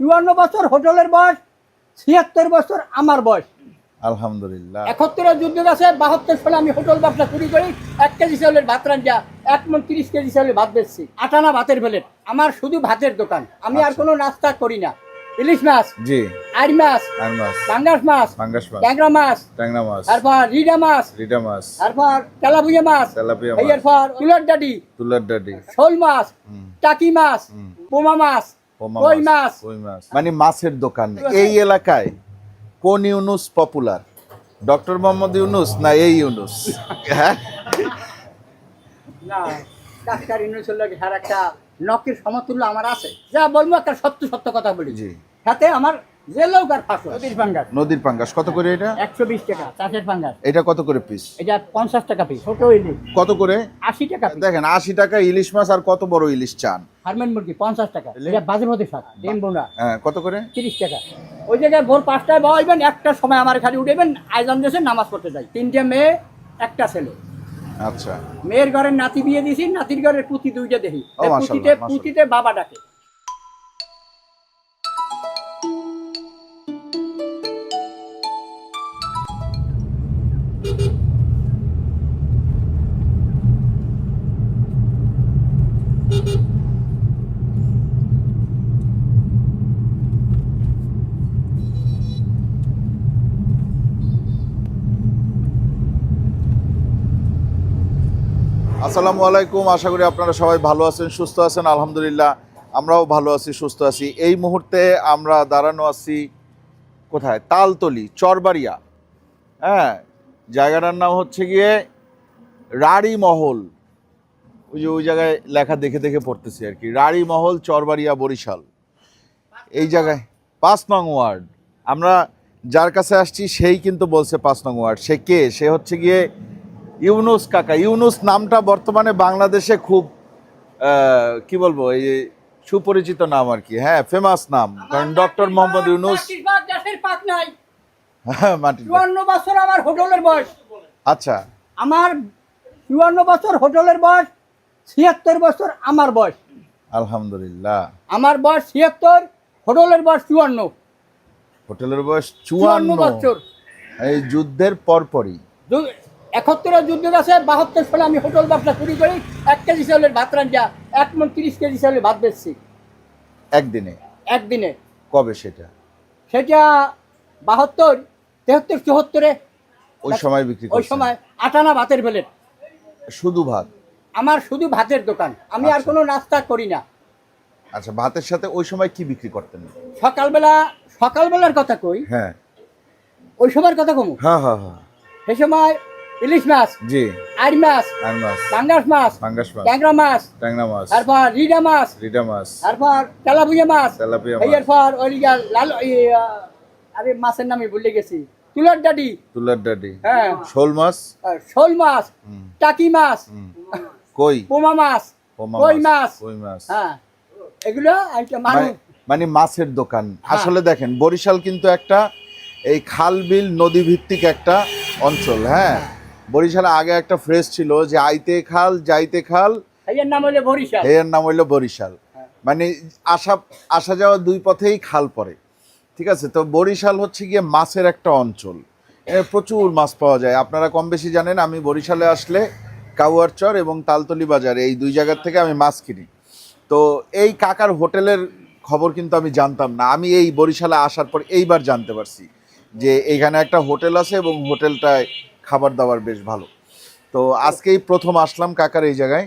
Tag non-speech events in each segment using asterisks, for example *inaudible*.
চুয়ান্ন বছর হোটেলের বয়স ছিয়াত্তর বছর আমার বয়স। আলহামদুলিল্লাহ। একাত্তরের যুদ্ধ আছে বাহাত্তর সালে আমি হোটেল ব্যবসা শুরু করি এক কেজি চাউলের ভাত রান্না এক মন তিরিশ কেজি চাউলের ভাত বেচছি। আটানা ভাতের প্লেট আমার শুধু ভাতের দোকান। আমি আর আচ্ছা। কোনো নাস্তা করি না। ইলিশ মাছ জি। আড় মাছ আর মাছ। পাঙ্গাস মাছ পাঙ্গাস মাছ। ট্যাংরা মাছ ট্যাংরা মাছ। তারপর রিডা মাছ রিটা মাছ। তারপর তেলাপুয়া মাছ তেলাপিয়া মাছ। এরপর তুলার ডাডি তুলার ডাডি। শোল মাছ টাকি মাছ পোমা মাছ কই মাছ কই মাছ। মানে মাছের দোকান। এই এলাকায় কোন ইউনুস পপুলার ডক্টর মোহাম্মদ ইউনুস না এই ইউনুস? হ্যাঁ না ডাক্তার হ্যাঁ একটা নকের সমতুল্য আমার আছে। যা বলব একটা সত্য সত্য কথা বলি। জি। সাথে আমার যে লোক আর ফাঁসো নদীর পাঙ্গাস। নদীর পাঙ্গাস। কত করে এটা? একশো বিশ টাকা চাষের পাঙ্গাস। এটা কত করে পিস এটা পঞ্চাশ টাকা পিস ছোট ইলিশ। কত করে? আশি টাকা দেখেন আশি টাকা ইলিশ মাছ আর কত বড় ইলিশ চান? হারমেন মুরগি পঞ্চাশ টাকা। এলে? এটা বাজে মধ্যে শাক ডিম বোনা। হ্যাঁ কত করে? তিরিশ টাকা। ওই জায়গায় ভোর পাঁচটায় বসবেন একটার সময় আমার খালি উঠেবেন আয়োজন দেশে নামাজ পড়তে যাই। তিনটে মেয়ে একটা ছেলে। আচ্ছা। মেয়ের ঘরের নাতি বিয়ে দিছি নাতির ঘরের পুঁতি দুইটা দেখি। পুঁতিতে বাবা ডাকে। আসসালামু আলাইকুম। আশা করি আপনারা সবাই ভালো আছেন, সুস্থ আছেন। আলহামদুলিল্লাহ, আমরাও ভালো আছি, সুস্থ আছি। এই মুহূর্তে আমরা দাঁড়ানো আছি কোথায়? তালতলি, চরবাড়িয়া। হ্যাঁ জায়গাটার নাম হচ্ছে গিয়ে রাড়ি মহল। ওই যে ওই জায়গায় লেখা দেখে দেখে পড়তেছি আর কি। রাড়ি মহল, চরবাড়িয়া, বরিশাল। এই জায়গায় পাঁচ নং ওয়ার্ড। আমরা যার কাছে আসছি, সেই কিন্তু বলছে পাঁচ নং ওয়ার্ড। সে কে? সে হচ্ছে গিয়ে ইউনুস কাকা ইউনুস নামটা বর্তমানে বাংলাদেশে খুব কি বলব এই সুপরিচিত নাম আর কি। হ্যাঁ ফেমাস নাম। কারণ ডক্টর মোহাম্মদ ইউনুস হ্যাঁ, চুয়ান্ন বছর আমার হোটেলের বয়স। আচ্ছা। আমার চুয়ান্ন বছর হোটেলের বয়স ছিয়াত্তর বছর আমার বয়স। আলহামদুলিল্লাহ। আমার বয়স ছিয়াত্তর হোটেলের বয়স চুয়ান্ন। হোটেলের বয়স চুয়ান্ন বছর। এই যুদ্ধের পরপরই। একাত্তরের যুদ্ধ আছে বাহাত্তর সালে আমি হোটেল ব্যবসা শুরু করি এক কেজি চাউলের ভাত রান্না এক মন তিরিশ কেজি চাউলের ভাত বেচছি। একদিনে? একদিনে। কবে সেটা? সেটা বাহাত্তর তেহাত্তর চুহাত্তরে ওই সময় বিক্রি ওই? সময় আটানা ভাতের প্লেট। শুধু ভাত? আমার শুধু ভাতের দোকান। আমি আর আচ্ছা। কোনো নাস্তা করি না। আচ্ছা ভাতের সাথে ওই সময় কি বিক্রি করতেন? সকালবেলা সকালবেলার কথা কই? হ্যাঁ। ওই সময়ের কথা কমু? হ্যাঁ হ্যাঁ হ্যাঁ। সে সময় ইলিশ মাছ জি। আড় মাছ আর মাছ। পাঙ্গাস মাছ পাঙ্গাস মাছ। ট্যাংরা মাছ ট্যাংরা মাছ। তারপর রিডা মাছ রিডা মাছ। তারপর তেলাপুয়া মাছ। তেলাপিয়া মাছ। এরপর ওই লাল আরে মাছের নামই ভুলে গেছি। তুলার ডাডি তুলার ডাডি হ্যাঁ। শোল মাছ? আর শোল মাছ টাকি মাছ। কই? পোমা মাছ পোমা কই মাছ কই মাছ? হ্যাঁ এগুলো একটা মানুষ মানে- মানে মাছের দোকান। হ্যাঁ। আসলে দেখেন বরিশাল কিন্তু একটা এই খাল বিল নদী ভিত্তিক একটা অঞ্চল হ্যাঁ? বরিশালে আগে একটা ফ্রেজ ছিল যে আইতে খাল যাইতে খাল। এর নাম হলো বরিশাল। এর নাম হইল বরিশাল। হ্যাঁ। মানে আসা আসা যাওয়া দুই পথেই খাল পড়ে। ঠিক আছে? তো বরিশাল হচ্ছে গিয়ে মাছের একটা অঞ্চল। প্রচুর মাছ পাওয়া যায়। আপনারা কম বেশি জানেন আমি বরিশালে আসলে কাউয়ারচর এবং তালতলি বাজার এই দুই জায়গার থেকে আমি মাছ কিনি। তো এই কাকার হোটেলের খবর কিন্তু আমি জানতাম না। আমি এই বরিশালে আসার পর এইবার জানতে পারছি যে এখানে একটা হোটেল আছে এবং হোটেলটায় খাবার দাবার বেশ ভালো। তো আজকেই প্রথম আসলাম কাকার এই জায়গায়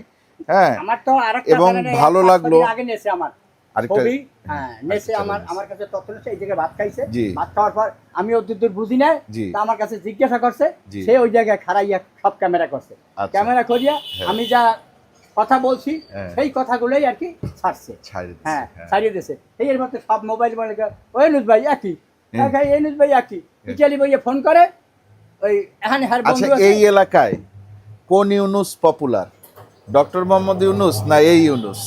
হ্যাঁ? আমার তো আরেকটা এবং ভালো লাগল। আগে নেছে আমার। আরেকটা হ্যাঁ নেছে আমার আমার কাছে তথ্য এই জায়গায় ভাত খাইছে। ভাত খাওয়ার পর আমি অত দূর বুঝি না তা আমার কাছে জিজ্ঞাসা করছে সে ওই জায়গায় খাড়াইয়া সব ক্যামেরা করছে। আচ্ছা। ক্যামেরা করিয়া হ্যাঁ। আমি যা কথা বলছি হ্যাঁ। সেই কথাগুলোই আর কি ছাড়ছে। হ্যাঁ হ্যাঁ। ছাড়িয়ে দিয়েছে এই এর মধ্যে সব মোবাইল বলে ওই নুজ ভাই একই। এই নুজ ভাই একই? ইটালি ভাইয়া ফোন করে ওই এখানে হার আচ্ছা এই এলাকায় কোন ইউনুস পপুলার ডক্টর মোহাম্মদ ইউনুস না এই ইউনুস?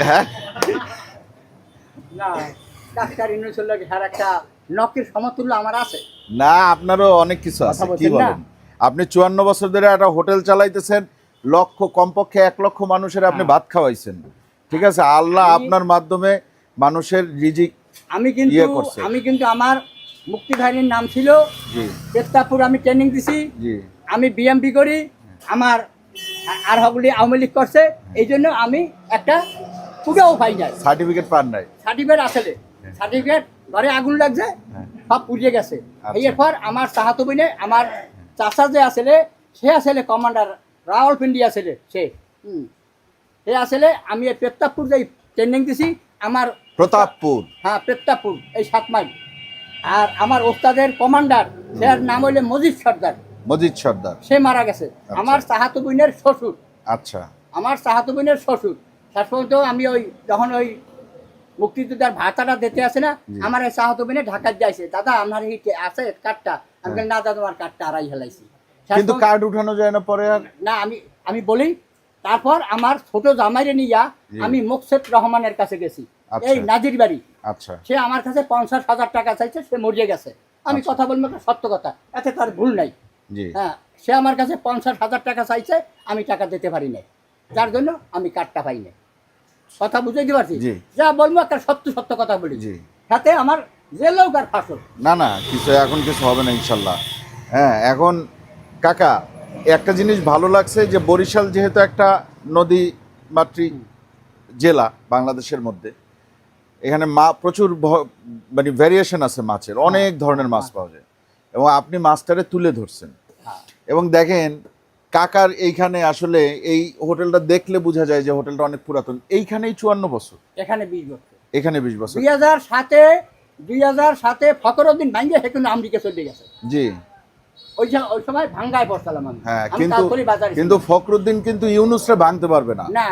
হ্যাঁ? না ডাক্তার ইউনুসের লাগে একটা নকের সমতুল্য আমার আছে। না আপনারও অনেক কিছু আছে কি বলেন? আপনি চুয়ান্ন বছর ধরে একটা হোটেল চালাইতেছেন লক্ষ কমপক্ষে এক লক্ষ মানুষের আপনি হ্যাঁ। ভাত খাওয়াইছেন। ঠিক আছে আল্লাহ আপনার মাধ্যমে মানুষের রিজিক আমি কিন্তু ইয়ে করছে। আমি কিন্তু আমার মুক্তিবাহিনীর নাম ছিল জি। পেত্তাপুর আমি ট্রেনিং দিছি। আমি বিএমপি করি। আমার আর হগুলি আওয়ামী লীগ করছে। এই জন্য আমি একটা পুজোও পাই নাই। সার্টিফিকেট পান নাই। সার্টিফিকেট আসলে সার্টিফিকেট ঘরে আগুন লাগছে হ্যাঁ। সব পুড়িয়ে গেছে। আচ্ছা। এরপর আমার চাহাতো বিনে আমার চাষা যে আসলে সে আসলে কমান্ডার রাওয়ালপিন্ডি আসলে সে। সে আসলে আমি এই পেত্তাপুর যাই ট্রেনিং দিছি আমার প্রতাপপুর। হ্যাঁ পেত্তাপুর এই সাত মাইল। আর আমার ওস্তাদের কমান্ডার যার নাম হইলে মজিদ সর্দার। মজিদ সর্দার। সে মারা গেছে। আমার চাহাতো বোনের শ্বশুর। আচ্ছা। আমার চাহাতো বোনের শ্বশুর শেষ পর্যন্ত আমি ওই যখন ওই মুক্তিযোদ্ধার ভাতাটা দিতে আসে না আমার এই চাহাতো বোনে ঢাকার যাইছে। দাদা আপনার এই কে- আছে কার্ডটা আমি বলি, না দাদা তোমার কার্ডটা আড়াই হেলাইছি কিন্তু কার্ড উঠানো যায় না পরে আর? না আমি আমি বলি তারপর আমার ছোট জামাইরে নিয়া। আমি মোকসেদ রহমানের কাছে গেছি। আচ্ছা। এই নাজির বাড়ি। আচ্ছা। সে আমার কাছে পঞ্চাশ হাজার টাকা চাইছে সে মরিয়ে গেছে। আমি আচ্ছা। কথা বলব সত্য কথা। এতে তার ভুল নাই। হ্যাঁ সে আমার কাছে পঞ্চাশ হাজার টাকা চাইছে আমি টাকা দিতে পারি নাই। যার জন্য আমি কার্ডটা পাই নাই। কথা বুঝতে পারছি। যা বলব একটা সত্য সত্য কথা বলি। সাথে আমার জেলেও আর ফাঁসল। না না কিছু এখন কিছু হবে না ইনশাল্লাহ। হ্যাঁ এখন কাকা একটা জিনিস ভালো লাগছে যে বরিশাল যেহেতু একটা নদী মাতৃক জেলা বাংলাদেশের মধ্যে এখানে মা প্রচুর মানে ভ্যারিয়েশন আছে মাছের। অনেক ধরনের মাছ পাওয়া যায়। এবং আপনি মাছটারে তুলে ধরছেন। হ্যাঁ। এবং দেখেন কাকার এইখানে আসলে এই হোটেলটা দেখলে বোঝা যায় যে হোটেলটা অনেক পুরাতন। এইখানেই চুয়ান্ন বছর। এখানে বিশ বছর। এখানে বিশ বছর। দুই হাজার সাতে দুই হাজার সাতে ফকরউদ্দিন ভাঙ্গে সে কিন্তু আমেরিকা চলে গেছে। জি। ওই সময় ওই সময় ভাঙ্গায় আমি। হ্যাঁ কিন্তু কিন্তু ফখরুদ্দিন কিন্তু ইউনুসরে ভাঙতে পারবে না। না।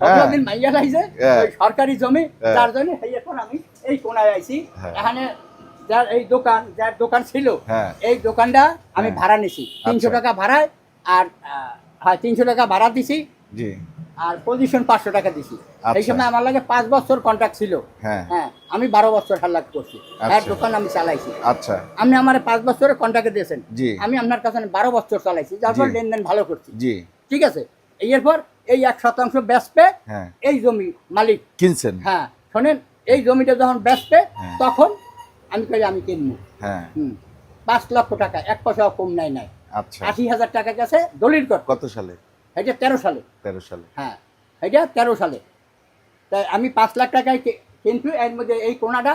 ফকরউদ্দিন মাইয়া লাইছে হ্যাঁ। সরকারি জমি হ্যাঁ। যার জন্য এখন আমি এই কোনায় আইছি। হ্যাঁ। এখানে যার এই দোকান যার দোকান ছিল হ্যাঁ। এই দোকানটা আমি হ্যাঁ। ভাড়া নিছি। তিনশো আচ্ছা। টাকা ভাড়ায় আর হ্যাঁ তিনশো টাকা ভাড়া দিছি। আর পজিশন পাঁচশো টাকা দিছি। আচ্ছা। এই সময় আমার লাগে পাঁচ বছর কন্ট্রাক্ট ছিল। হ্যাঁ। হ্যাঁ আমি বারো বছর হাল্লাক করছি। আচ্ছা। এক দোকান আমি চালাইছি। আচ্ছা। আপনি আমার পাঁচ বছরের কন্ট্রাক্টে দিয়েছেন। আমি আপনার কাছে বারো বছর চালাইছি যার পর জি। লেনদেন ভালো করছি। ঠিক আছে? এরপর এই এক শতাংশ বেচবে হ্যাঁ। এই জমি মালিক। কিনছেন? হ্যাঁ শোনেন এই জমিটা যখন বেচবে হ্যাঁ। তখন আমি কই আমি কিনবো। হ্যাঁ। পাঁচ লক্ষ টাকা এক পয়সাও কম নাই নাই। আচ্ছা। আশি হাজার টাকা গেছে দলিল কর কত সালে? এটা তেরো সালে। তেরো সালে। হ্যাঁ এটা তেরো সালে। তাই আমি পাঁচ লাখ টাকায় কিন্তু এর মধ্যে এই কোনাটা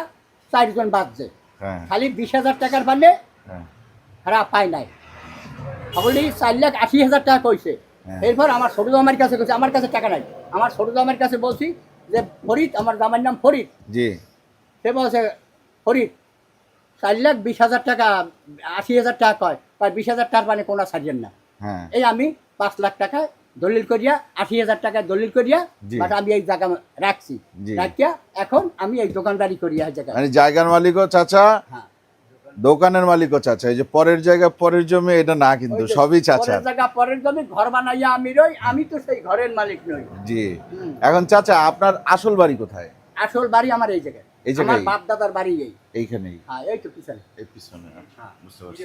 চারজন বাঁচছে। হ্যাঁ। খালি বিশ হাজার টাকার পারলে হ্যাঁ। তারা পায় নাই। সকলে চার লাখ আশি হাজার টাকা কইছে। এরপর আমার সরু জামাইয়ের কাছে কইছে আমার কাছে টাকা নাই। আমার সরু জামাইয়ের কাছে বলছি যে ফরিদ আমার জামাইয়ের নাম ফরিদ। জি। সে বলছে ফরিদ চার লাখ বিশ হাজার টাকা আশি হাজার টাকা কয়? কয় বিশ হাজার টাকার মানে কোনো ছাড়িয়েন না। হ্যাঁ। এই আমি পাঁচ লাখ টাকা দলিল করিয়া আশি হাজার টাকা দলিল করিয়া। বাট আমি এই জায়গা রাখছি। রাখিয়া এখন আমি এই দোকানদারি করিয়া এই জায়গায় মানে জায়গার মালিকও চাচা হ্যাঁ। দোকানের মালিকও চাচা এই যে পরের জায়গা পরের জমি এটা না কিন্তু সবই চাচা। পরের জায়গা পরের জমি ঘর বানাইয়া আমি রই আমি তো সেই ঘরের মালিক নই। জি। এখন চাচা আপনার আসল বাড়ি কোথায়? আসল বাড়ি আমার এই জায়গায়। এই জায়গায়? বাপ দাদার বাড়ি এই। এইখানেই? হ্যাঁ এই তো পিছনে। এই পিছনে আচ্ছা, হ্যাঁ। বুঝতে পারছি।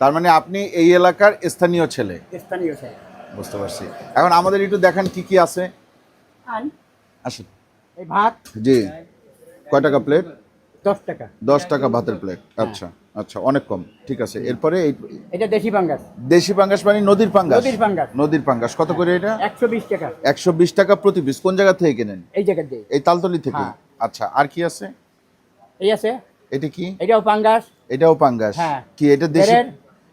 তার মানে আপনি এই এলাকার স্থানীয় ছেলে? স্থানীয় স্যার বুঝতে পারছি। এখন আমাদের একটু দেখান কি কি আছে। আসুন। এই ভাত। জি। কয় টাকা প্লেট দশ টাকা। দশ টাকা ভাতের প্লেট আচ্ছা আচ্ছা অনেক কম। ঠিক আছে এরপরে এটা দেশি পাঙ্গাস। দেশি পাঙ্গাস মানে নদীর পাঙ্গাস? নদীর পাঙ্গাস। নদীর পাঙ্গাস। কত করে এটা? একশো বিশ টাকা। একশো বিশ টাকা প্রতি পিস কোন জায়গা থেকে কেনেন? এই জায়গা দিয়ে। এই তালতলি থেকে? হ্যাঁ। আচ্ছা আর কি আছে? এই আছে। এটা কি? এটাও পাঙ্গাস। এটাও পাঙ্গাস। হ্যাঁ। কি এটা দেশি?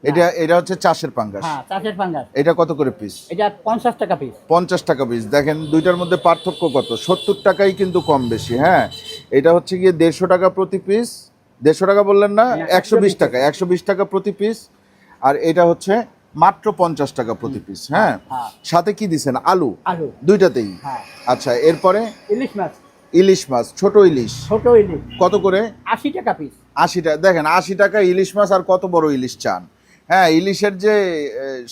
এটা এটা হচ্ছে চাষের পাঙ্গাস। হ্যাঁ চাষের পাঙ্গাস। এটা কত করে পিস এটা পঞ্চাশ টাকা পিস পঞ্চাশ টাকা পিস দেখেন দুইটার মধ্যে পার্থক্য কত? সত্তর টাকাই কিন্তু কম বেশি হ্যাঁ? এটা হচ্ছে গিয়ে দেড়শো টাকা প্রতি পিস দেড়শো টাকা বললেন না না, একশো বিশ টাকা একশো বিশ টাকা প্রতি পিস আর এটা হচ্ছে মাত্র পঞ্চাশ টাকা প্রতি পিস হ্যাঁ? হ্যাঁ। সাথে কি দিছেন? আলু। আলু। দুইটাতেই। হ্যাঁ। আচ্ছা এরপরে? ইলিশ মাছ। ইলিশ মাছ ছোট ইলিশ। ছোট ইলিশ। কত করে? আশি টাকা পিস আশি টাকা। দেখেন আশি টাকা ইলিশ মাছ আর কত বড় ইলিশ চান? হ্যাঁ ইলিশের যে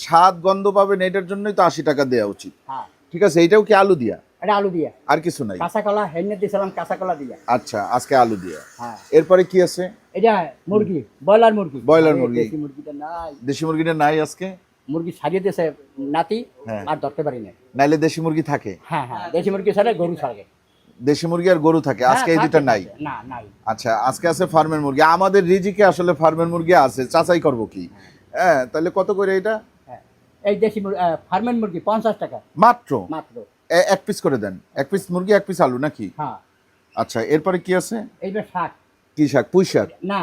স্বাদ গন্ধ পাবেন এটার জন্যই তো আশি টাকা দেওয়া উচিত। হ্যাঁ। ঠিক আছে এইটাও কি আলু দিয়া? এটা আলু দিয়া। আর কিছু নাই? কাঁচা কলা হেনে দিয়েছিলাম কাঁচা কলা দিয়া। আচ্ছা আজকে আলু দিয়া। হ্যাঁ। এরপরে কি আছে? এটা মুরগি ব্রয়লার মুরগি। ব্রয়লার মুরগি। দেশি মুরগিটা নাই। দেশি মুরগিটা নাই আজকে? মুরগি ছাড়িয়ে দিয়েছে নাতি হ্যাঁ। আর ধরতে পারি না নাইলে দেশি মুরগি থাকে? হ্যাঁ হ্যাঁ দেশি মুরগি ছাড়ে গরু ছাড়ে। দেশি মুরগি আর গরু থাকে? আজকে এই হ্যাঁ, দুটা নাই? না নাই। আচ্ছা আজকে আছে ফার্মের মুরগি। আমাদের রিজিকে আসলে ফার্মের মুরগি আছে চাচাই করব কি? হ্যাঁ তাহলে কত করে এটা? হ্যাঁ। এই দেশি ফার্মের মুরগি পঞ্চাশ টাকা। মাত্র? মাত্র। এক পিস করে দেন। এক পিস মুরগি এক পিস আলু নাকি? হ্যাঁ। আচ্ছা এরপরে কি আছে? এইবার শাক। কি শাক? পুঁই শাক? না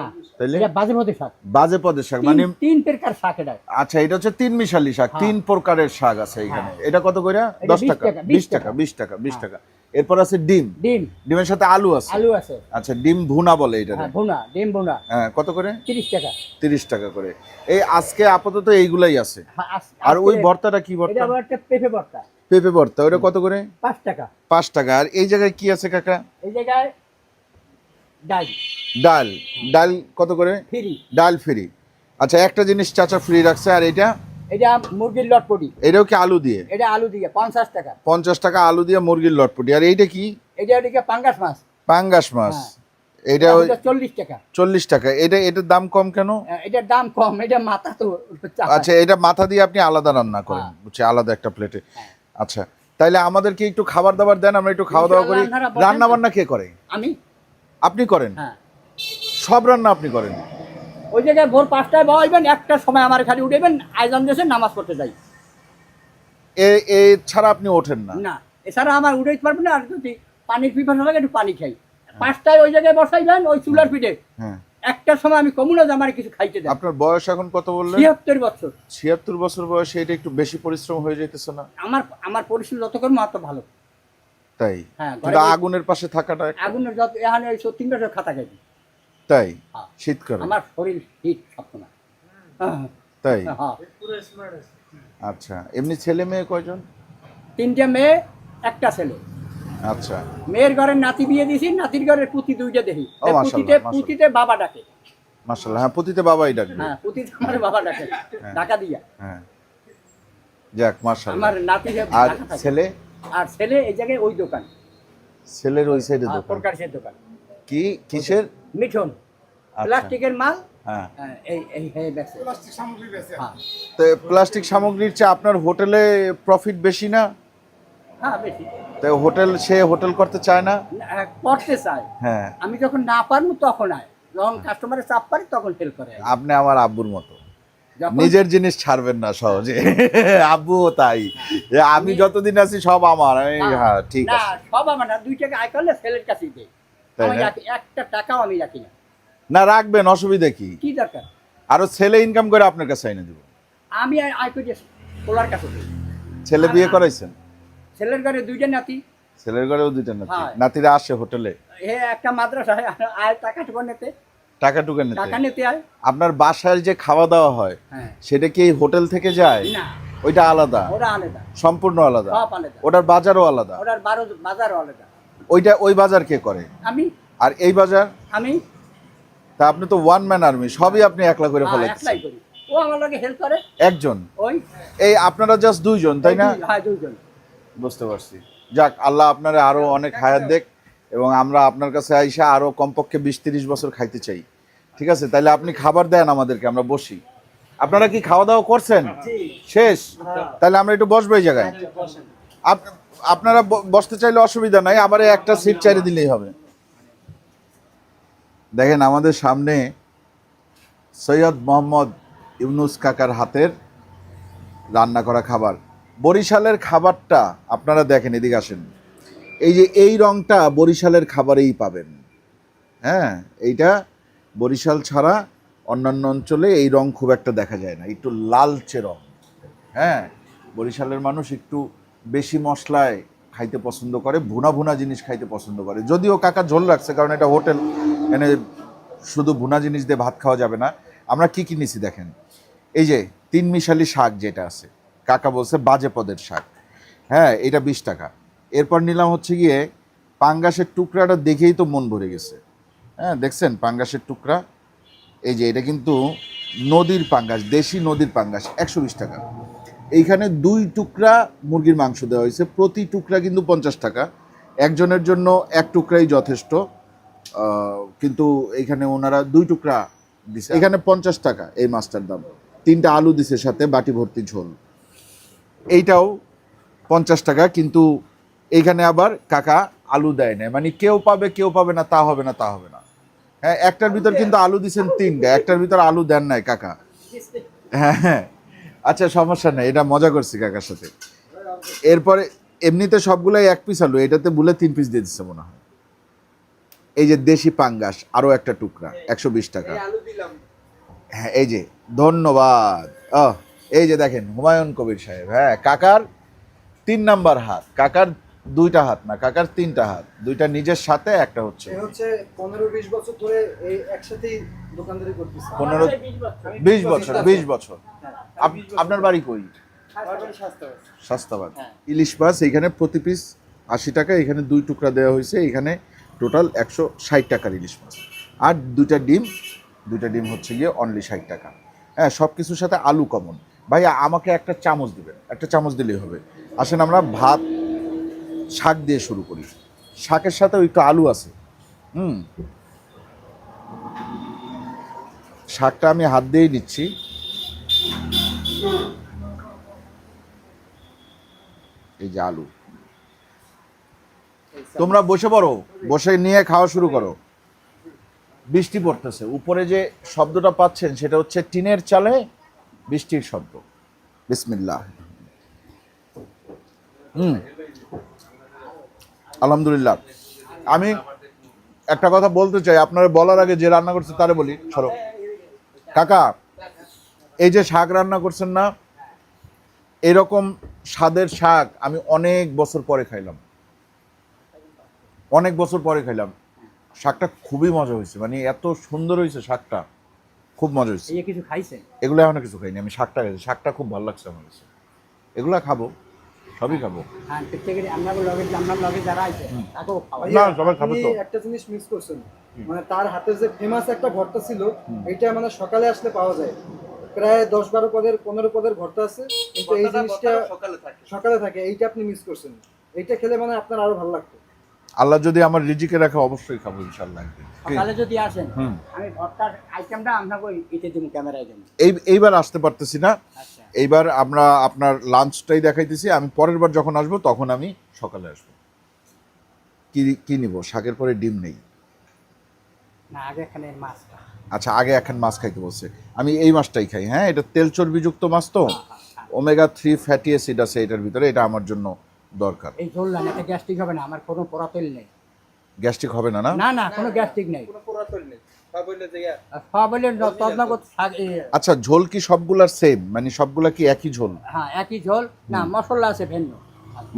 এটা বাজে মধ্যে শাক। বাজে পদের শাক মানে তিন প্রকার শাক এটা। আচ্ছা এটা হচ্ছে তিন মিশালি শাক হ্যাঁ। তিন প্রকারের শাক আছে এখানে। এটা কত করে এটা দশ 20 টাকা টাকা, বিশ 20 টাকা টাকা। বিশ টাকা বিশ হ্যাঁ। টাকা। এরপর আছে ডিম। ডিম। ডিমের সাথে আলু আছে। আলু আছে। আচ্ছা ডিম ভুনা বলে এটা। হ্যাঁ ভুনা ডিম ভুনা। হ্যাঁ কত করে? তিরিশ টাকা। তিরিশ টাকা করে। এই আজকে আপাতত এইগুলাই আছে। হ্যাঁ, আর ওই ভর্তাটা কি এটা ভর্তা আবার একটা পেঁপে ভর্তা। পেঁপে ভর্তা ওটা কত করে? পাঁচ টাকা। পাঁচ টাকা। আর এই জায়গায় কি আছে কাকা? এই জায়গায় ডাল। ডাল। ডাল কত করে? ফ্রি। ডাল ফ্রি। আচ্ছা একটা জিনিস চাচা ফ্রি রাখছে আর এটা? এটা মুরগির লটপটি। এটাও কি আলু দিয়ে? এটা আলু দিয়ে পঞ্চাশ টাকা। পঞ্চাশ টাকা আলু দিয়ে মুরগির লটপটি। আর এইটা কি? এটা ওদিকে পাঙ্গাস মাছ। পাঙ্গাস মাছ। হ্যাঁ। এটা ওই চল্লিশ টাকা। চল্লিশ টাকা। এটা এটার দাম কম কেন? আহ, এটার দাম কম। এটা মাথা তো আচ্ছা এটা মাথা দিয়ে আপনি আলাদা রান্না করেন। হ্যাঁ। বুঝছি আলাদা একটা প্লেটে আচ্ছা তাইলে আমাদেরকে একটু খাবার দাবার দেন আমরা একটু খাওয়া দাওয়া করি। রান্না বান্না কে করে? আমি? আপনি করেন। হ্যাঁ। সব রান্না আপনি করেন। ওই জায়গায় ভোর পাঁচটায় বসবেন একটার সময় আমার খালি উঠেবেন আয়োজন দেশে নামাজ পড়তে যাই। এ এ ছাড়া আপনি ওঠেন না। না এছাড়া আমার উঠেতে পারবেন না আর যদি পানির পিপাসা লাগে একটু পানি খাই। পাঁচটায় ওই জায়গায় বসাইবেন ওই চুলার পিঠে। হ্যাঁ। একটার সময় আমি কমু না যে আমার কিছু খাইতে দেয়। আপনার বয়স এখন কত বললেন? ছিয়াত্তর বছর। ছিয়াত্তর বছর বয়সে এটা একটু বেশি পরিশ্রম হয়ে যাইতেছে না? আমার আমার পরিশ্রম যত করব তত ভালো। তাই? হ্যাঁ কিন্তু আগুনের পাশে থাকাটা আগুনের যত এখানে ওই বছর খাতা খাইছি। তাই? হ্যাঁ। শীত করে আমার শরীর হিট সবসময়। হ্যাঁ। তাই? হ্যাঁ। আচ্ছা এমনি ছেলে মেয়ে কয়জন? তিনটে মেয়ে একটা ছেলে। আচ্ছা। মেয়ের ঘরের নাতি বিয়ে দিয়েছি নাতির ঘরের পুঁতি দুইটা দেখি। মাশাআল্লাহ, পুঁতিতে মাশাআল্লাহ। পুঁতিতে বাবা ডাকে। মার্শাল্লাহ হ্যাঁ পতিতে বাবাই ডাকবে। হ্যাঁ পুঁতিতে আমার বাবা ডাকে ঢাকা দিয়া। হ্যাঁ। যাক মার্শাল্লাহ আমার নাতি আর ছেলে? আর ছেলে এই জায়গায় ওই দোকান। ছেলের ওই সাইডে হ্যাঁ, দোকান। প্রকাশের দোকান। কি? কিসের? মিঠুন। আচ্ছা। প্লাস্টিকের মাল। হ্যাঁ। হ্যাঁ, হ্যাঁ। প্লাস্টিক সামগ্রীর চেয়ে আপনার হোটেলে প্রফিট বেশি না? হ্যাঁ বেশি। তো হোটেল সে হোটেল করতে চায় না? করতে চাই হ্যাঁ। আমি যখন না পারব তখন আয়। যখন কাস্টমারের চাপ পারি তখন হেল্প করে আপনি আমার আব্বুর মতো। নিজের জিনিস ছাড়বেন না সহজে। *laughs* আব্বুও তাই। আমি যতদিন আছি সব আমার। হ্যাঁ ঠিক আছে। সব আমার না। দুই টাকা আয় করলে ছেলের কাছেই তাই? রাখি। একটা টাকাও আমি রাখি না। না রাখবেন অসুবিধা কি? কি দরকার? আরও ছেলে ইনকাম করে আপনার কাছে এনে দিব। আমি আয়- আয় করি পোলার কাছে। ছেলে বিয়ে করাইছেন? ছেলের ঘরে দুইটা নাতি। ছেলের ঘরেও দুইটা নাতি। হ্যাঁ। নাতিরা আসে হোটেলে? হে একটা মাদ্রাসায় আয় টাকা টুকু নিতে। টাকা টুকা নিতে? টাকা নিতে আয়। আপনার বাসায় যে খাওয়া দাওয়া হয় হ্যাঁ। সেটা কি হোটেল থেকে যায়? না। ওইটা আলাদা? ওরা আলাদা। সম্পূর্ণ আলাদা? সব আলাদা। ওটার বাজারও আলাদা? বারো বাজারও আলাদা। ওইটা ওই বাজার কে করে? আমি। আর এই বাজার? আমি। তা আপনি তো ওয়ান ম্যান আর্মি সবই আপনি একলা করে হ্যাঁ, ফেলাচ্ছেন একলাই করি। ও আমার লগে হেল্প করে। একজন? ওই। এই আপনারা জাস্ট দুইজন তাই না? হ্যাঁ দুইজন। বুঝতে পারছি। যাক আল্লাহ আপনারা আরও অনেক হায়াত দেখ এবং আমরা আপনার কাছে আইসা আরও কমপক্ষে বিশ তিরিশ বছর খাইতে চাই। ঠিক আছে? তাহলে আপনি খাবার দেন আমাদেরকে আমরা বসি। আপনারা কি খাওয়া দাওয়া করছেন শেষ? তাহলে আমরা একটু বসবো এই জায়গায়। আপ- আপনারা বসতে চাইলে অসুবিধা নাই আবার একটা সিট চাইলে দিলেই হবে। দেখেন আমাদের সামনে সৈয়দ মোহাম্মদ ইউনুস কাকার হাতের রান্না করা খাবার। বরিশালের খাবারটা আপনারা দেখেন, এদিকে আসেন। এই যে এই রংটা বরিশালের খাবারেই পাবেন। হ্যাঁ এইটা বরিশাল ছাড়া অন্যান্য অঞ্চলে এই রং খুব একটা দেখা যায় না, একটু লালচে রং। হ্যাঁ বরিশালের মানুষ একটু বেশি মশলায় খাইতে পছন্দ করে, ভুনা ভুনা জিনিস খাইতে পছন্দ করে। যদিও কাকা ঝোল রাখছে, কারণ এটা হোটেল এখানে শুধু ভুনা জিনিস দিয়ে ভাত খাওয়া যাবে না। আমরা কি কি নিছি দেখেন? এই যে তিন মিশালি শাক যেটা আছে কাকা বলছে বাজে পদের শাক। হ্যাঁ এটা বিশ টাকা। এরপর নিলাম হচ্ছে গিয়ে পাঙ্গাসের টুকরাটা দেখেই তো মন ভরে গেছে। হ্যাঁ দেখছেন পাঙ্গাসের টুকরা? এই যে এটা কিন্তু নদীর পাঙ্গাস, দেশি নদীর পাঙ্গাস, একশো বিশ টাকা। এইখানে দুই টুকরা মুরগির মাংস দেওয়া হয়েছে, প্রতি টুকরা কিন্তু পঞ্চাশ টাকা। একজনের জন্য এক টুকরাই যথেষ্ট। কিন্তু এখানে ওনারা দুই টুকরা দিছে। এখানে পঞ্চাশ টাকা এই মাছটার দাম। তিনটা আলু দিছে সাথে, বাটি ভর্তি ঝোল। এইটাও পঞ্চাশ টাকা কিন্তু এইখানে আবার কাকা আলু দেয় না মানে কেউ পাবে কেউ পাবে না তা হবে না তা হবে না। হ্যাঁ একটার ভিতর কিন্তু আলু দিছেন তিনটা একটার ভিতর আলু দেন নাই কাকা। হ্যাঁ হ্যাঁ। আচ্ছা সমস্যা নেই এটা মজা করছি কাকার সাথে। এরপরে এমনিতে সবগুলাই এক পিস আলু এটাতে বলে তিন পিস দিয়ে দিচ্ছে মনে হয়। এই যে দেশি পাঙ্গাস আরও একটা টুকরা একশো বিশ টাকা। হ্যাঁ এই যে ধন্যবাদ। ও এই যে দেখেন হুমায়ুন কবির সাহেব হ্যাঁ কাকার তিন নাম্বার হাত কাকার দুইটা হাত না কাকার তিনটা হাত দুইটা নিজের সাথে একটা হচ্ছে হচ্ছে পনেরো বিশ বছর ধরে এই একসাথেই দোকানদারি করতেছে। পনেরো বিশ বছর। বিশ বছর আপনার বাড়ি কই? সস্তাবাদ হ্যাঁ। ইলিশ মাছ এইখানে প্রতি পিস আশি টাকা এখানে দুই টুকরা দেওয়া হয়েছে এখানে টোটাল একশো ষাট টাকার ইলিশ মাছ। আর দুইটা ডিম দুইটা ডিম হচ্ছে গিয়ে অনলি ষাট টাকা। হ্যাঁ সব কিছুর সাথে আলু কমন ভাইয়া, আমাকে একটা চামচ দিবেন। একটা চামচ দিলেই হবে। আসেন আমরা ভাত, শাক দিয়ে শুরু করি। শাকের সাথেও একটু আলু আছে। হুম। শাকটা আমি হাত দিয়েই নিচ্ছি। এই যে আলু। তোমরা বসে পড়ো। বসে নিয়ে খাওয়া শুরু করো। বৃষ্টি পড়তেছে। উপরে যে শব্দটা পাচ্ছেন, সেটা হচ্ছে টিনের চালে বৃষ্টির শব্দ। বিসমিল্লাহ। হুম। আলহামদুলিল্লাহ। আমি একটা কথা বলতে চাই, আপনারা বলার আগে যে রান্না করছে তারে বলি, সরো। কাকা, এই যে শাক রান্না করছেন না, এরকম স্বাদের শাক আমি অনেক বছর পরে খাইলাম। অনেক বছর পরে খাইলাম। শাকটা খুবই মজা হয়েছে মানে এত সুন্দর হয়েছে শাকটা। খুব মজা হয়েছে। এই কিছু খাইছেন এগুলো এখনও কিছু খাইনি আমি শাকটা খাইছি। শাকটা খুব ভালো লাগছে আমার কাছে। এগুলা খাব সবই খাব। হ্যাঁ আমরা লগে আমরা লগে যারা আছে তাকেও খাওয়াই। না সবাই খাব তো। একটা জিনিস মিস করছেন মানে তার হাতে যে ফেমাস একটা ভর্তা ছিল এটা মানে সকালে আসলে পাওয়া যায়। প্রায় দশ বারো পদের পনেরো পদের ভর্তা আছে কিন্তু এই জিনিসটা থাকে। সকালে থাকে এইটা আপনি মিস করছেন। এইটা খেলে মানে আপনার আরও ভালো লাগতো আল্লাহ যদি আমার রিজিকে রাখে অবশ্যই খাব ইনশাল্লাহ একদিন। সকালে যদি আসেন আমি ভর্তার আইটেমটা আপনাকে ইতে দিব ক্যামেরায় দেব। এই এইবার আসতে পারতেছি না। আচ্ছা। এইবার আমরা আপনার লাঞ্চটাই দেখাইতেছি। আমি পরের বার যখন আসব তখন আমি সকালে আসব। কি কি নিব? শাকের পরে ডিম নেই। না আগে এখানে মাছটা। আচ্ছা আগে এখন মাছ খাইতে বলছে। আমি এই মাছটাই খাই হ্যাঁ? এটা তেল চর্বিযুক্ত মাছ তো? ওমেগা থ্রি ফ্যাটি অ্যাসিড আছে এটার ভিতরে এটা আমার জন্য দরকার। এই না এতে গ্যাস্ট্রিক হবে না আমার কোনো পোড়া তেল নেই। গ্যাস্ট্রিক হবে না না? না না কোনো গ্যাস্ট্রিক নেই। আচ্ছা ঝোল কি সবগুলার সেম মানে সবগুলা কি একই ঝোল? হ্যাঁ একই ঝোল। না মশলা আছে ভিন্ন।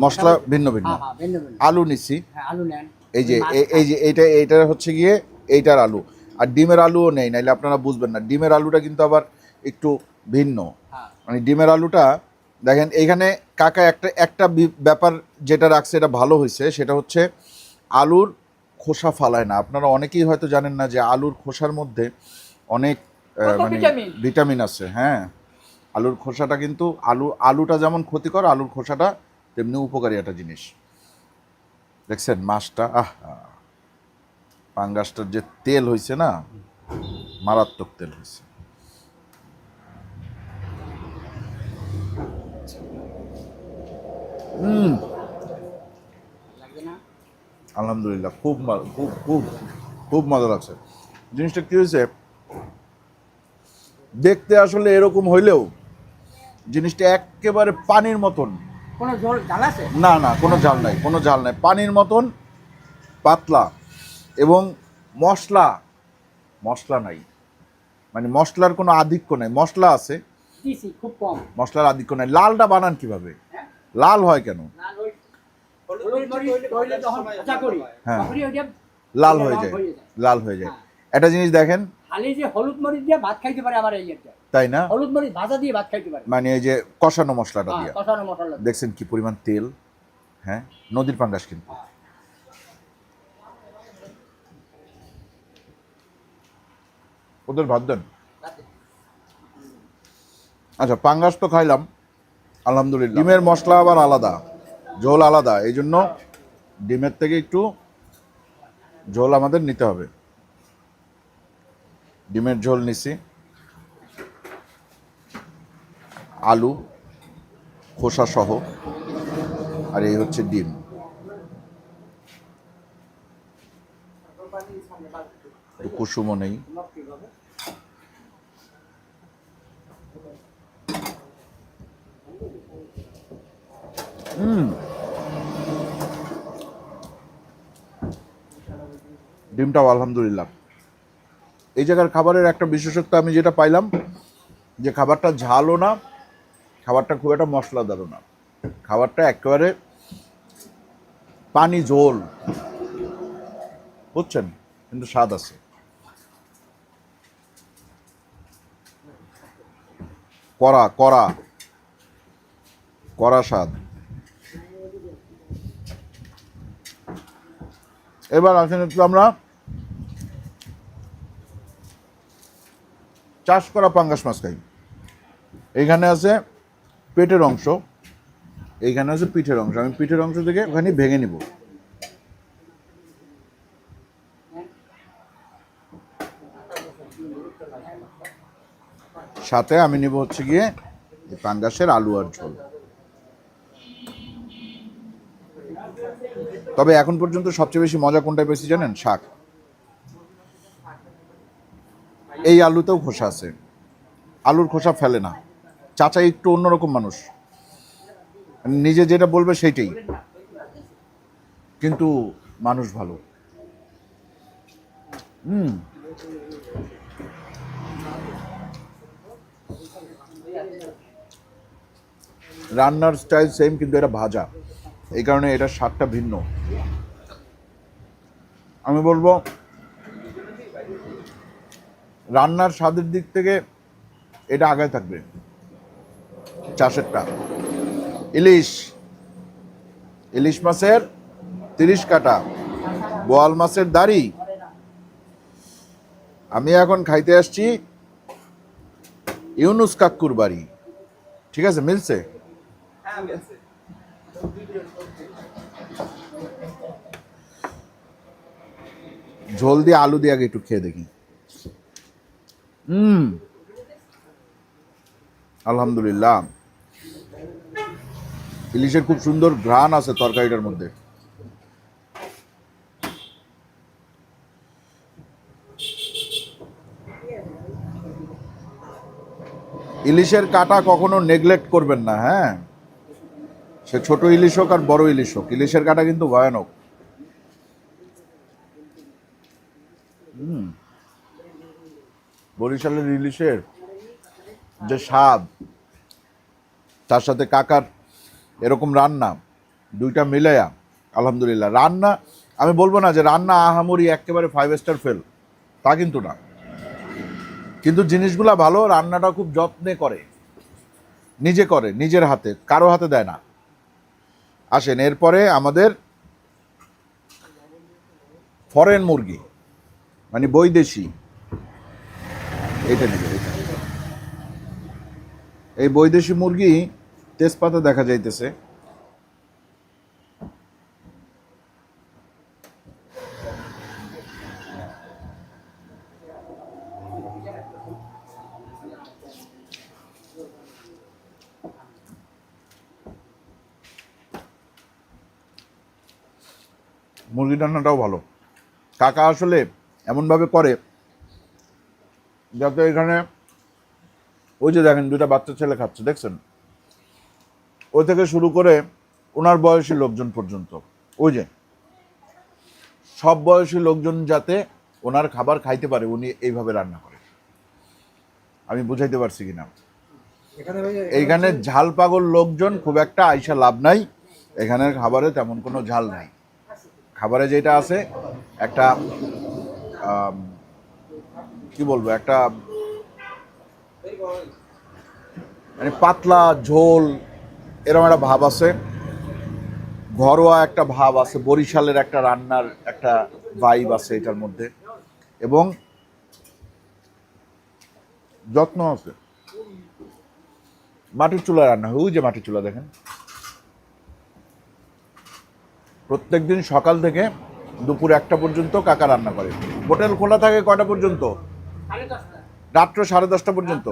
মশলা ভিন্ন ভিন্ন। হ্যাঁ হ্যাঁ ভিন্ন ভিন্ন। আলু নিছি। হ্যাঁ আলু নেন। এই যে এই যে এইটা এইটা হচ্ছে গিয়ে এইটার আলু। আর ডিমের আলুও নেই নাইলে আপনারা বুঝবেন না। ডিমের আলুটা কিন্তু আবার একটু ভিন্ন। হ্যাঁ। মানে ডিমের আলুটা দেখেন এইখানে কাকা একটা একটা ব্যাপার যেটা রাখছে এটা ভালো হয়েছে সেটা হচ্ছে আলুর খোসা ফালায় না। আপনারা অনেকেই হয়তো জানেন না যে আলুর খোসার মধ্যে অনেক মানে ভিটামিন? ভিটামিন আছে হ্যাঁ। আলুর খোসাটা কিন্তু আলু আলুটা যেমন ক্ষতিকর আলুর খোসাটা তেমনি উপকারী একটা জিনিস। দেখছেন মাছটা আহ পাঙ্গাসটার যে তেল হয়েছে না মারাত্মক তেল হয়েছে হুম। আলহামদুলিল্লাহ খুব খুব খুব খুব মজা লাগছে জিনিসটা কি হয়েছে? দেখতে আসলে এরকম হইলেও জিনিসটা একেবারে পানির মতন। কোনো ঝোল ডাল আছে? না না কোনো ঝাল নাই কোনো ঝাল নাই। পানির মতন পাতলা এবং মশলা মশলা নাই। মানে মশলার কোনো আধিক্য নাই। মশলা আছে। খুব কম। মশলার আধিক্য নাই। লালটা বানান কীভাবে? লাল হয় কেন? হ্যাঁ। লাল হয়ে যায়, লাল হয়ে যায়। একটা জিনিস দেখেন। হলুদ তাই না? মানে এই যে কষানো মশলাটা দিয়ে। দেখছেন কি পরিমাণ তেল? হ্যাঁ নদীর পাঙ্গাস কিন্তু। ওদের ভাত দেন। আচ্ছা পাঙ্গাস তো খাইলাম। আলহামদুলিল্লাহ। ডিমের মশলা আবার আলাদা, ঝোল আলাদা এই জন্য ডিমের থেকে একটু ঝোল আমাদের নিতে হবে। ডিমের ঝোল নিছি। আলু, খোসা সহ, আর এই হচ্ছে ডিম। কুসুমও নেই। হুম। ডিমটাও আলহামদুলিল্লাহ। এই জায়গার খাবারের একটা বিশেষত্ব আমি যেটা পাইলাম, যে খাবারটা ঝালও না, খাবারটা খুব একটা মশলাদারও না। খাবারটা একেবারে পানি, ঝোল, বুঝছেন? কিন্তু স্বাদ আছে। কড়া কড়া কড়া স্বাদ। এবার আসেন একটু আমরা। চাষ করা পাঙ্গাস মাছ খাই। এইখানে আছে পেটের অংশ। এইখানে আছে পিঠের অংশ। আমি পিঠের অংশ থেকে ওখানে ভেঙে নিব। সাথে আমি নিব হচ্ছে গিয়ে পাঙ্গাসের আলু আর ঝোল। তবে এখন পর্যন্ত সবচেয়ে বেশি মজা কোনটায় পেয়েছি জানেন? শাক। এই আলুতেও খোসা আছে। আলুর খোসা ফেলে না। চাচা একটু অন্যরকম মানুষ। নিজে যেটা বলবে সেইটাই। কিন্তু মানুষ ভালো। হুম। রান্নার স্টাইল সেম, কিন্তু এটা ভাজা। এই কারণে এটার স্বাদটা ভিন্ন। আমি বলব, রান্নার স্বাদের দিক থেকে এটা আগায় থাকবে, চাষেরটা। ইলিশ ইলিশ মাছের তিরিশ কাটা, বোয়াল মাছের দাড়ি। আমি এখন খাইতে আসছি ইউনুস কাক্কুর বাড়ি। ঠিক আছে মিলছে। ঝোল দিয়ে আলু দিয়ে আগে একটু খেয়ে দেখি। হুম। আলহামদুলিল্লাহ। ইলিশের খুব সুন্দর ঘ্রাণ আছে তরকারিটার মধ্যে। ইলিশের কাটা কখনো নেগলেক্ট করবেন না হ্যাঁ? সে ছোট ইলিশ হোক আর বড় ইলিশ হোক ইলিশের কাটা কিন্তু ভয়ানক। বরিশালের ইলিশের যে স্বাদ, তার সাথে কাকার এরকম রান্না, দুইটা মিলাইয়া আলহামদুলিল্লাহ। রান্না, আমি বলব না যে রান্না আহামরি একেবারে ফাইভ স্টার ফেল তা কিন্তু না। কিন্তু জিনিসগুলা ভালো, রান্নাটা খুব যত্নে করে, নিজে করে, নিজের হাতে, কারও হাতে দেয় না। আসেন, এরপরে আমাদের ফরেন মুরগি মানে বৈদেশি এটা এই বৈদেশি মুরগি তেজপাতা দেখা যাইতেছে। মুরগি রান্নাটাও ভালো। কাকা আসলে এমনভাবে করে যাতে এখানে ওই যে দেখেন দুটা বাচ্চা ছেলে খাচ্ছে দেখছেন? ওই থেকে শুরু করে ওনার বয়সী লোকজন পর্যন্ত ওই যে। সব বয়সী লোকজন যাতে ওনার খাবার খাইতে পারে উনি এইভাবে রান্না করে। আমি বুঝাইতে পারছি কিনা? এইখানে ঝাল পাগল লোকজন খুব একটা আইসা লাভ নাই। এখানের খাবারে তেমন কোনো ঝাল নাই। খাবারে যেটা আছে একটা কি বলব, একটা মানে পাতলা ঝোল, এরকম একটা ভাব আছে। ঘরোয়া একটা ভাব আছে, বরিশালের একটা রান্নার একটা ভাইব আছে এটার মধ্যে। এবং যত্ন আছে। মাটির চুলা রান্না হয়। ওই যে মাটির চুলা দেখেন। প্রত্যেকদিন সকাল থেকে দুপুর একটা পর্যন্ত কাকা রান্না করে। হোটেল খোলা থাকে কয়টা পর্যন্ত? রাত্র সাড়ে দশটা পর্যন্ত?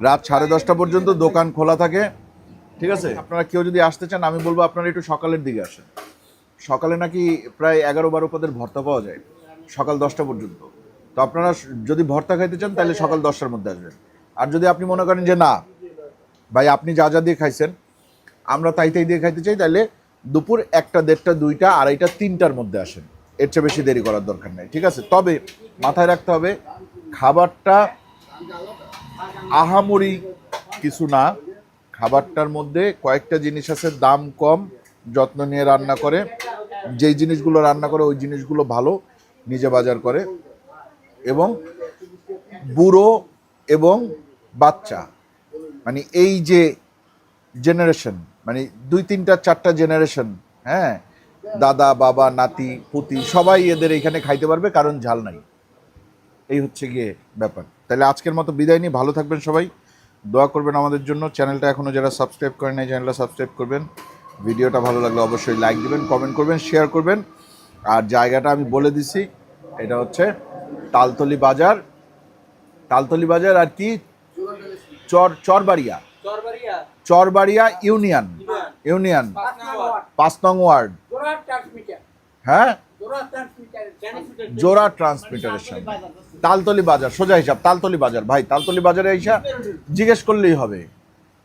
রাত সাড়ে দশটা পর্যন্ত দোকান খোলা থাকে। ঠিক আছে? আপনারা কেউ যদি আসতে চান আমি বলব আপনারা একটু সকালের দিকে আসেন। সকালে নাকি প্রায় এগারো বারো পদের ভর্তা পাওয়া যায় সকাল দশটা পর্যন্ত। তো আপনারা যদি ভর্তা খাইতে চান তাহলে সকাল দশটার মধ্যে আসবেন। আর যদি আপনি মনে করেন যে না ভাই আপনি যা যা দিয়ে খাইছেন আমরা তাই তাই দিয়ে খাইতে চাই তাহলে দুপুর একটা দেড়টা দুইটা আড়াইটা তিনটার মধ্যে আসেন। এর চেয়ে বেশি দেরি করার দরকার নেই, ঠিক আছে? তবে মাথায় রাখতে হবে, খাবারটা আহামরি কিছু না। খাবারটার মধ্যে কয়েকটা জিনিস আছে, দাম কম, যত্ন নিয়ে রান্না করে। যেই জিনিসগুলো রান্না করে, ওই জিনিসগুলো ভালো, নিজে বাজার করে। এবং বুড়ো এবং বাচ্চা মানে এই যে জেনারেশন মানে দুই তিনটা, চারটা জেনারেশন হ্যাঁ? দাদা বাবা নাতি পুতি সবাই এদের এখানে খাইতে পারবে কারণ ঝাল নাই। এই হচ্ছে গিয়ে ব্যাপার। তাহলে আজকের মতো বিদায় নিয়ে ভালো থাকবেন সবাই। দোয়া করবেন আমাদের জন্য। চ্যানেলটা এখনও যারা সাবস্ক্রাইব করেন এই চ্যানেলটা সাবস্ক্রাইব করবেন। ভিডিওটা ভালো লাগলে অবশ্যই লাইক দিবেন কমেন্ট করবেন শেয়ার করবেন। আর জায়গাটা আমি বলে দিছি এটা হচ্ছে তালতলি বাজার। তালতলি বাজার আর কি? চর চরবাড়িয়া। চরবাড়িয়া। ইউনিয়ন। ইউনিয়ন। পাঁচ নং ওয়ার্ড। হ্যাঁ? জোড়া ট্রান্সমিটার ট্রান্সমিটারের সামনে। তালতলি বাজার সোজা হিসাব তালতলি বাজার। ভাই তালতলি বাজারে এসা জিজ্ঞেস করলেই হবে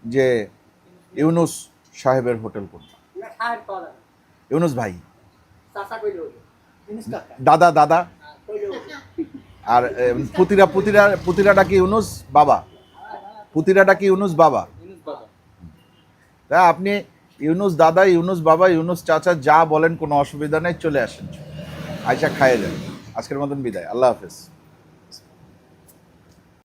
যে ইউনুস সাহেবের হোটেল কোনটা? ইউনুস ভাই। দাদা দাদা। আর এ, পুতিরা পুতিরা পুতিরাটা কি ইউনুস? বাবা। পুতিরাটা কি ইউনুস বাবা। তা আপনি ইউনুস দাদা, ইউনুস বাবা, ইউনুস চাচা যা বলেন কোনো অসুবিধা নেই, চলে আসেন। আয়সা খাইয়ে যান আজকের মতন বিদায়। আল্লাহ হাফেজ।